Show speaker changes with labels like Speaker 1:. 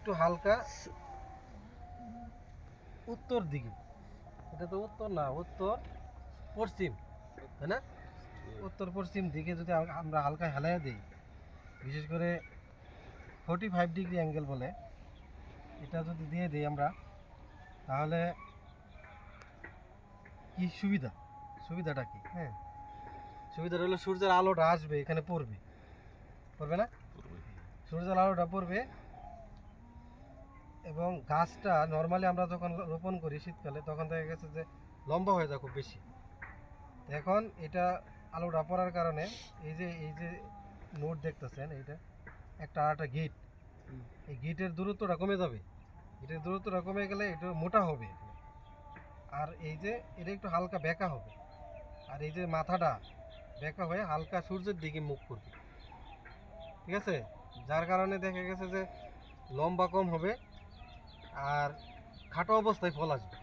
Speaker 1: একটু হালকা উত্তর দিকে। এটা তো উত্তর না উত্তর পশ্চিম তাই না? উত্তর পশ্চিম দিকে যদি আমরা হালকা হেলাইয়া দিই বিশেষ করে ফোর্টি ফাইভ ডিগ্রি অ্যাঙ্গেল বলে এটা যদি দিয়ে দিই আমরা তাহলে কি সুবিধা? সুবিধাটা কি? হ্যাঁ সুবিধাটা হলো সূর্যের আলোটা আসবে এখানে পড়বে। পড়বে না? সূর্যের আলোটা পড়বে এবং গাছটা নর্মালি আমরা যখন রোপণ করি শীতকালে, তখন দেখা গেছে যে লম্বা হয়ে যায় খুব বেশি। এখন এটা আলোটা পড়ার কারণে এই যে এই যে নোট দেখতেছেন, এইটা একটা একটা গিট এই গিটের দূরত্বটা কমে যাবে। গিটের দূরত্বটা কমে গেলে এটা মোটা হবে। আর এই যে, এটা একটু হালকা বেঁকা হবে। আর এই যে মাথাটা বেঁকা হয়ে হালকা সূর্যের দিকে মুখ করবে। ঠিক আছে? যার কারণে দেখা গেছে যে লম্বা কম হবে। আর খাটো অবস্থায় ফল আসবে।